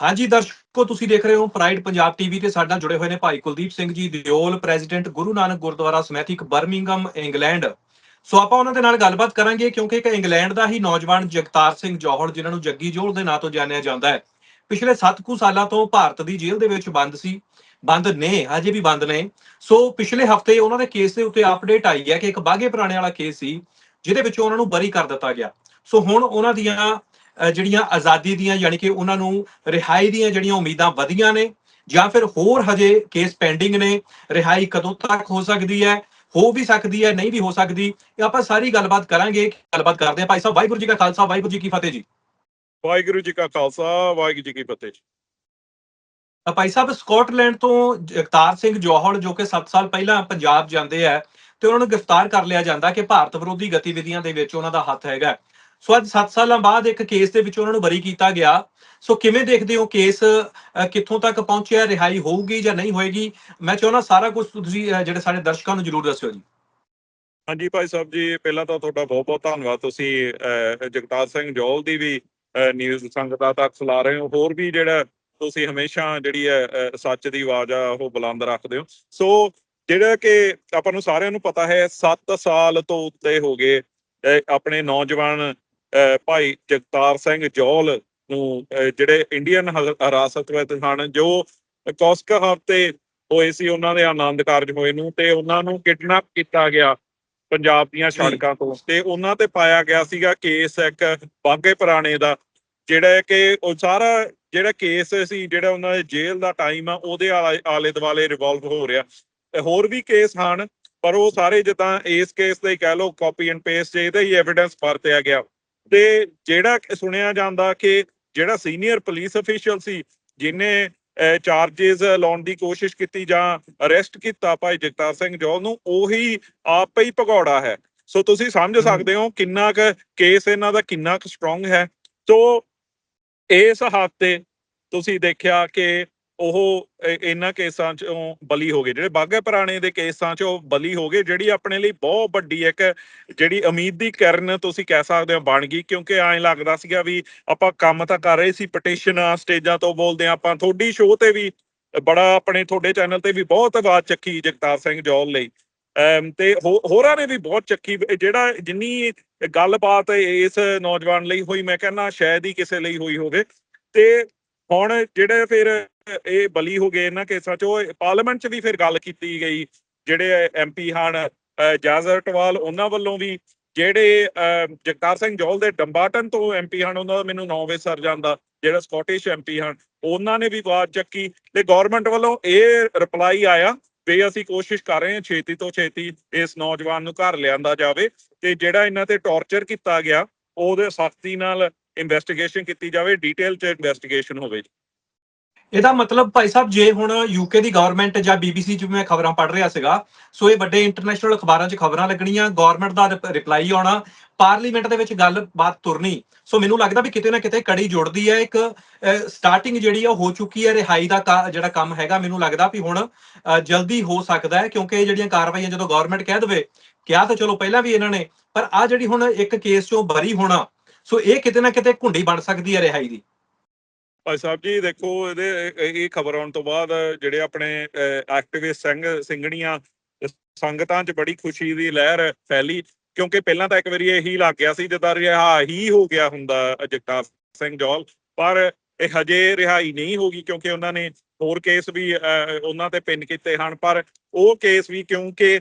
ਹਾਂਜੀ, ਦਰਸ਼ਕੋ, ਤੁਸੀਂ ਦੇਖ ਰਹੇ ਹੋ ਪ੍ਰਾਈਡ ਪੰਜਾਬ ਟੀਵੀ ਤੇ ਸਾਡਾ ਜੁੜੇ ਹੋਏ ਨੇ Bhai Kuldeep Singh ji, Deol president Guru Nanak Gurdwara Smethwick Birmingham England. So ਆਪਾਂ ਉਹਨਾਂ ਦੇ ਨਾਲ ਗੱਲਬਾਤ ਕਰਾਂਗੇ ਕਿਉਂਕਿ ਇੱਕ ਇੰਗਲੈਂਡ ਦਾ ਹੀ ਨੌਜਵਾਨ ਜਗਤਾਰ ਸਿੰਘ ਜੌਹਲ ਜਿਨ੍ਹਾਂ ਨੂੰ ਜੱਗੀ ਜੋਲ ਦੇ ਨਾਂ ਤੋਂ ਜਾਣਿਆ ਜਾਂਦਾ ਹੈ। ਪਿਛਲੇ 7 ਕੁ ਸਾਲਾਂ ਤੋਂ ਭਾਰਤ ਦੀ ਜੇਲ੍ਹ ਦੇ ਵਿੱਚ ਬੰਦ ਸੀ, ਬੰਦ ਨੇ, ਹਜੇ ਵੀ ਬੰਦ ਨੇ। ਸੋ ਪਿਛਲੇ ਹਫ਼ਤੇ ਉਹਨਾਂ ਦੇ ਕੇਸ ਦੇ ਉੱਤੇ ਅਪਡੇਟ ਆਈ ਹੈ ਕਿ ਇੱਕ ਬਾਗੇ ਪੁਰਾਣੇ ਵਾਲਾ ਕੇਸ ਸੀ, ਜਿਹਦੇ ਵਿੱਚ ਉਹਨਾਂ ਨੂੰ ਬਰੀ ਕਰ ਦਿੱਤਾ ਗਿਆ। ਸੋ ਹੁਣ ਉਹਨਾਂ ਦੀਆਂ ਜਿਹੜੀਆਂ ਆਜ਼ਾਦੀ ਦੀਆਂ ਯਾਨੀ ਕਿ ਉਹਨਾਂ ਨੂੰ ਰਿਹਾਈ ਦੀਆਂ ਜਿਹੜੀਆਂ ਉਮੀਦਾਂ ਵਧੀਆਂ ਨੇ ਜਾਂ ਫਿਰ ਹੋਰ ਹਜੇ ਕੇਸ ਪੈਂਡਿੰਗ ਨੇ ਰਿਹਾਈ ਕਦੋਂ ਤੱਕ ਹੋ ਸਕਦੀ ਹੈ ਹੋ ਵੀ ਸਕਦੀ ਹੈ ਨਹੀਂ ਵੀ ਹੋ ਸਕਦੀ ਇਹ ਆਪਾਂ ਸਾਰੀ ਗੱਲਬਾਤ ਕਰਾਂਗੇ ਗੱਲਬਾਤ ਕਰਦੇ ਹਾਂ। ਭਾਈ ਸਾਹਿਬ ਵਾਹਿਗੁਰੂ ਜੀ ਕਾ ਖਾਲਸਾ ਵਾਹਿਗੁਰੂ ਜੀ ਕੀ ਫਤਿਹ ਜੀ। ਵਾਹਿਗੁਰੂ ਜੀ ਕਾ ਖਾਲਸਾ ਵਾਹਿਗੁਰੂ ਜੀ ਕੀ ਫਤਿਹ ਤਾਂ ਭਾਈ ਸਾਹਿਬ ਸਕਾਟਲੈਂਡ ਤੋਂ ਜਗਤਾਰ ਸਿੰਘ ਜੌਹਲ ਜੋ ਕਿ 7 ਸਾਲ ਪਹਿਲਾਂ ਪੰਜਾਬ ਜਾਂਦੇ ਆ ਤੇ ਉਹਨਾਂ ਨੂੰ ਗ੍ਰਿਫਤਾਰ ਕਰ ਲਿਆ ਜਾਂਦਾ ਕਿ ਭਾਰਤ ਵਿਰੋਧੀ ਗਤੀਵਿਧੀਆਂ ਦੇ ਵਿੱਚ ਉਹਨਾਂ ਦਾ ਹੱਥ ਹੈਗਾ ਸੋ ਅੱਜ 7 ਸਾਲਾਂ ਬਾਅਦ ਇੱਕ ਕੇਸ ਦੇ ਵਿੱਚ ਉਹਨਾਂ ਨੂੰ ਬਰੀ ਕੀਤਾ ਗਿਆ। ਸੋ ਕਿਵੇਂ ਦੇਖਦੇ ਹੋ ਕੇਸ ਕਿੱਥੋਂ ਤੱਕ ਪਹੁੰਚਿਆ ਰਿਹਾਈ ਹੋਊਗੀ ਜਾਂ ਨਹੀਂ ਹੋਏਗੀ? ਮੈਂ ਚਾਹੁੰਦਾ ਸਾਰਾ ਕੁਝ ਤੁਸੀਂ ਜਿਹੜੇ ਸਾਡੇ ਦਰਸ਼ਕਾਂ ਨੂੰ ਜਰੂਰ ਦੱਸਿਓ ਜੀ। ਹਾਂਜੀ ਭਾਈ ਸਾਹਿਬ ਜੀ ਪਹਿਲਾਂ ਤਾਂ ਤੁਹਾਡਾ ਬਹੁਤ ਬਹੁਤ ਧੰਨਵਾਦ। ਤੁਸੀਂ ਅਹ, ਜਗਤਾਰ ਸਿੰਘ ਜੋਲ ਦੀ ਵੀ ਨਿਊਜ਼ ਸੰਗਤਾਂ ਤੱਕ ਫੈਲਾ ਰਹੇ ਹੋ। ਹੋਰ ਵੀ ਜਿਹੜਾ ਤੁਸੀਂ ਹਮੇਸ਼ਾ ਜਿਹੜੀ ਹੈ ਸੱਚ ਦੀ ਆਵਾਜ਼ ਆ ਉਹ ਬੁਲੰਦ ਰੱਖਦੇ ਹੋ। ਸੋ ਜਿਹੜਾ ਕਿ ਆਪਾਂ ਨੂੰ ਸਾਰਿਆਂ ਨੂੰ ਪਤਾ ਹੈ 7 ਸਾਲ ਤੋਂ ਉੱਤੇ ਹੋ ਗਏ ਆਪਣੇ ਨੌਜਵਾਨ ਭਾਈ ਜਗਤਾਰ ਸਿੰਘ ਜੋਲ ਨੂੰ ਜਿਹੜੇ ਇੰਡੀਅਨ ਹਿਰਾਸਤ ਵਿੱਚ ਹਨ ਜੋ ਕੌਸਕ ਹਫ਼ਤੇ ਹੋਏ ਸੀ ਉਹਨਾਂ ਦੇ ਆਨੰਦ ਕਾਰਜ ਹੋਏ ਨੂੰ ਤੇ ਉਹਨਾਂ ਨੂੰ ਕਿਡਨੈਪ ਕੀਤਾ ਗਿਆ ਪੰਜਾਬ ਦੀਆਂ। ਸੜਕਾਂ ਤੋਂ ਤੇ ਉਹਨਾਂ ਤੇ ਪਾਇਆ ਗਿਆ ਸੀਗਾ ਕੇਸ ਇੱਕ ਬਾਗੇ ਪੁਰਾਣੇ ਦਾ ਜਿਹੜਾ ਕਿ ਉਹ ਸਾਰਾ ਜਿਹੜਾ ਕੇਸ ਸੀ ਜਿਹੜਾ ਉਹਨਾਂ ਦੇ ਜੇਲ੍ਹ ਦਾ ਟਾਈਮ ਆ ਉਹਦੇ ਆਲੇ ਦੁਆਲੇ ਰਿਵੋਲਵ ਹੋ ਰਿਹਾ ਤੇ ਹੋਰ ਵੀ ਕੇਸ ਹਨ ਪਰ ਉਹ ਸਾਰੇ ਜਿੱਦਾਂ ਇਸ ਕੇਸ ਦੇ ਹੀ ਕਹਿ ਲਓ ਕਾਪੀ ਐਂਡ ਪੇਸਟ ਇਹਦਾ ਹੀ ਐਵੀਡੈਂਸ ਵਰਤਿਆ ਗਿਆ। ਤੇ ਜਿਹੜਾ ਸੁਣਿਆ ਜਾਂਦਾ ਕਿ ਜਿਹੜਾ ਸੀਨੀਅਰ ਪੁਲਿਸ ਅਫੀਸ਼ੀਅਲ ਸੀ ਜਿਨੇ ਚਾਰजेस ਲਾਉਣ ਦੀ ਕੋਸ਼ਿਸ਼ ਕੀਤੀ ਜਾਂ ਅਰੈਸਟ ਕੀਤਾ ਭਾਈ ਜਗਤਾਰ ਸਿੰਘ ਜੋਲ ਨੂੰ ਉਹੀ ਆਪੇ ਹੀ ਭਗੌੜਾ ਹੈ। ਸੋ ਤੁਸੀਂ ਸਮਝ। ਸਕਦੇ ਹੋ ਕਿੰਨਾ ਕੁ ਕੇਸ ਇਹਨਾਂ ਦਾ ਕਿੰਨਾ ਕੁ ਸਟਰੋਂਗ ਹੈ। ਸੋ ਇਸ ਹਫ਼ਤੇ ਤੁਸੀਂ ਦੇਖਿਆ ਕਿ ਉਹ ਇਹਨਾਂ ਕੇਸਾਂ ਚੋਂ ਬਲੀ ਹੋ ਗਏ। ਜਿਹੜੇ ਬਾਗੇ ਪੁਰਾਣੇ ਦੇ ਕੇਸਾਂ ਚੋਂ ਬਲੀ ਹੋ ਗਏ, ਜਿਹੜੀ ਆਪਣੇ ਲਈ ਬਹੁਤ ਵੱਡੀ ਇੱਕ, ਜਿਹੜੀ ਉਮੀਦ ਦੀ ਕਿਰਨ ਤੁਸੀਂ ਕਹਿ ਸਕਦੇ ਹੋ ਬਣ ਗਈ। ਕਿਉਂਕਿ ਐਂ ਲੱਗਦਾ ਸੀਗਾ ਵੀ ਆਪਾਂ ਕੰਮ ਤਾਂ ਕਰ ਰਹੇ ਸੀ ਪਟੀਸ਼ਨਾਂ ਸਟੇਜਾਂ ਤੋਂ ਬੋਲਦੇ ਹਾਂ ਆਪਾਂ। ਤੁਹਾਡੀ ਸ਼ੋਅ ਤੇ ਵੀ, ਬੜਾ ਆਪਣੇ ਤੁਹਾਡੇ ਚੈਨਲ ਤੇ ਵੀ ਬਹੁਤ ਆਵਾਜ਼ ਚੱਕੀ ਜਗਤਾਰ ਸਿੰਘ ਜੋਲ ਲਈ। ਅਮ, ਤੇ ਹੋ- ਹੋਰਾਂ ਨੇ ਵੀ ਬਹੁਤ ਚੱਕੀ। ਜਿਹੜਾ ਜਿੰਨੀ ਗੱਲਬਾਤ ਇਸ ਨੌਜਵਾਨ ਲਈ ਹੋਈ, ਮੈਂ ਕਹਿੰਦਾ ਸ਼ਾਇਦ ਹੀ ਕਿਸੇ ਲਈ ਹੋਈ ਹੋਵੇ। ਤੇ ਹੁਣ ਜਿਹੜੇ ਫਿਰ ਇਹ ਬਲੀ ਹੋ ਗਏ ਇਹਨਾਂ ਕੇਸਾਂ 'ਚ ਉਹ ਪਾਰਲੀਮੈਂਟ 'ਚ ਵੀ ਫਿਰ ਗੱਲ ਕੀਤੀ ਗਈ, ਜਿਹੜੇ ਐਮਪੀ ਹਨ ਅਹ ਜਾਜ਼ਰ ਉਹਨਾਂ ਵੱਲੋਂ ਵੀ ਜਿਹੜੇ ਜਗਤਾਰ ਸਿੰਘ ਜੋਲ ਦੇ ਡੰਬਾਟਨ ਤੋਂ ਐਮਪੀ ਹਨ, ਉਹਨਾਂ ਦਾ ਮੈਨੂੰ ਨਾਂ ਵੇ ਸਰ ਜਾਂਦਾ, ਜਿਹੜਾ ਸਕਾਟਿਸ਼ ਐਮਪੀ ਹਨ, ਉਹਨਾਂ ਨੇ ਵੀ ਆਵਾਜ਼ ਚੱਕੀ ਤੇ ਗਵਰਨਮੈਂਟ ਵੱਲੋਂ ਇਹ ਰਿਪਲਾਈ ਆਇਆ ਵੀ ਅਸੀਂ ਕੋਸ਼ਿਸ਼ ਕਰ ਰਹੇ ਹਾਂ ਛੇਤੀ ਤੋਂ ਛੇਤੀ ਇਸ ਨੌਜਵਾਨ ਨੂੰ ਘਰ ਲਿਆਂਦਾ ਜਾਵੇ ਤੇ ਜਿਹੜਾ ਇਹਨਾਂ ਤੇ ਟੌਰਚਰ ਕੀਤਾ ਗਿਆ, ਉਹਦੇ ਸਖਤੀ ਨਾਲ ਇਨਵੈਸਟੀਗੇਸ਼ਨ ਕੀਤੀ ਜਾਵੇ ਡਿਟੇਲ ਚ ਇਨਵੈਸਟੀਗੇਸ਼ਨ ਹੋਵੇ ਇਹਦਾ ਮਤਲਬ ਭਾਈ ਸਾਹਿਬ, ਜੇ ਹੁਣ ਯੂਕੇ ਦੀ ਗਵਰਨਮੈਂਟ ਜਾਂ ਬੀਬੀਸੀ 'ਚ ਮੈਂ ਖਬਰਾਂ ਪੜ੍ਹ ਰਿਹਾ ਸੀਗਾ, ਸੋ ਇਹ ਵੱਡੇ ਇੰਟਰਨੈਸ਼ਨਲ ਅਖਬਾਰਾਂ 'ਚ ਖਬਰਾਂ ਲੱਗਣੀਆਂ ਗਵਰਨਮੈਂਟ ਦਾ ਰਿਪਲਾਈ ਆਉਣਾ ਪਾਰਲੀਮੈਂਟ ਦੇ ਵਿੱਚ ਗੱਲਬਾਤ ਤੁਰਨੀ। ਸੋ ਮੈਨੂੰ ਲੱਗਦਾ ਵੀ ਕਿਤੇ ਨਾ ਕਿਤੇ ਕੜੀ ਜੁੜਦੀ ਹੈ, ਇੱਕ ਸਟਾਰਟਿੰਗ ਜਿਹੜੀ ਆ ਉਹ ਹੋ ਚੁੱਕੀ ਹੈ, ਰਿਹਾਈ ਦਾ ਜਿਹੜਾ ਕੰਮ ਹੈਗਾ, ਮੈਨੂੰ ਲੱਗਦਾ ਵੀ ਹੁਣ ਜਲਦੀ ਹੋ ਸਕਦਾ ਹੈ, ਕਿਉਂਕਿ ਇਹ ਜਿਹੜੀਆਂ ਕਾਰਵਾਈਆਂ ਜਦੋਂ ਗਵਰਨਮੈਂਟ ਕਹਿ ਦੇਵੇ, ਕਿਹਾ ਤਾਂ ਚਲੋ ਪਹਿਲਾਂ ਵੀ ਇਹਨਾਂ ਨੇ, ਪਰ ਆ ਜਿਹੜੀ ਹੁਣ ਇੱਕ ਕੇਸ 'ਚੋਂ ਬਰੀ ਹੋਣਾ ਸੋ ਇਹ ਕਿਤੇ ਨਾ ਕਿਤੇ ਘੁੰਡੀ ਬਣ ਸਕਦੀ ਹੈ ਰਿਹਾਈ ਦੀ। ਭਾਈ ਸਾਹਿਬ ਜੀ, ਦੇਖੋ, ਇਹਦੇ, ਇਹ- ਖਬਰ ਆਉਣ ਤੋਂ ਬਾਅਦ ਜਿਹੜੇ ਆਪਣੇ ਐਕਟਿਵਿਸਟ ਸਿੰਘ, ਸਿੰਘਣੀਆਂ, ਸੰਗਤਾਂ 'ਚ ਬੜੀ ਖੁਸ਼ੀ ਦੀ ਲਹਿਰ ਫੈਲੀ, ਕਿਉਂਕਿ ਪਹਿਲਾਂ ਤਾਂ ਇੱਕ ਵਾਰੀ ਇਹੀ ਲੱਗ ਗਿਆ ਸੀ, ਜਿੱਦਾਂ ਰਿਹਾ ਹੀ ਹੋ ਗਿਆ ਹੁੰਦਾ ਜਗਤਾਰ ਸਿੰਘ ਜੌਲ, ਪਰ ਇਹ ਹਜੇ ਰਿਹਾਈ ਨਹੀਂ ਹੋਗੀ ਕਿਉਂਕਿ ਉਹਨਾਂ ਨੇ ਹੋਰ ਕੇਸ ਵੀ ਉਹਨਾਂ ਤੇ ਪਿੰਨ ਕੀਤੇ ਹਨ, ਪਰ ਉਹ ਕੇਸ ਵੀ ਕਿਉਂਕਿ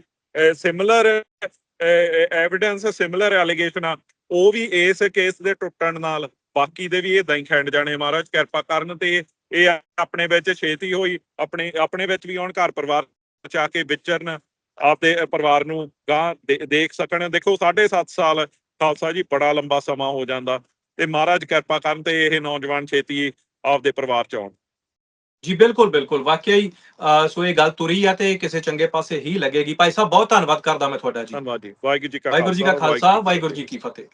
ਸਿਮਿਲਰ ਐਵੀਡੈਂਸ ਸਿਮਿਲਰ ਐਲੀਗੇਸ਼ਨ ਉਹ ਵੀ ਇਸ ਕੇਸ ਦੇ ਟੁੱਟਣ ਨਾਲ ਬਾਕੀ ਦੇ ਵੀ ਇਦਾਂ ਹੀ ਖੈਂਡ ਜਾਣੇ ਮਹਾਰਾਜ ਕਿਰਪਾ ਕਰਨ ਤੇ ਇਹ ਆਪਣੇ ਵਿੱਚ ਛੇਤੀ ਹੋਈ ਆਪਣੇ ਆਪਣੇ ਵਿੱਚ ਵੀ ਆਉਣ ਘਰ ਪਰਿਵਾਰ ਚ ਆ ਕੇ ਵਿਚਰਨ ਆਪਦੇ ਪਰਿਵਾਰ ਨੂੰ ਗਾਂ ਦੇਖ ਸਕਣ। ਦੇਖੋ 7.5 ਸਾਲ ਖਾਲਸਾ ਜੀ ਬੜਾ ਲੰਬਾ ਸਮਾਂ ਹੋ ਜਾਂਦਾ ਤੇ ਮਹਾਰਾਜ ਕਿਰਪਾ ਕਰਨ ਤੇ ਇਹ ਨੌਜਵਾਨ ਛੇਤੀ ਆਪਦੇ ਪਰਿਵਾਰ ਚ ਆਉਣ। ਜੀ ਬਿਲਕੁਲ ਬਿਲਕੁਲ। ਵਾਕਿਆ ਹੀ ਸੋ ਇਹ ਗੱਲ ਤੁਰੀ ਆ ਤੇ ਕਿਸੇ ਚੰਗੇ ਪਾਸੇ ਹੀ ਲੱਗੇਗੀ। ਭਾਈ ਸਾਹਿਬ ਬਹੁਤ ਧੰਨਵਾਦ ਕਰਦਾ ਮੈਂ ਤੁਹਾਡਾ ਜੀ। ਧੰਨਵਾਦ ਜੀ। ਵਾਹਿਗੁਰੂ ਜੀ ਕਾ ਖਾਲਸਾ ਵਾਹਿਗੁਰੂ ਜੀ ਕੀ ਫਤਿਹ।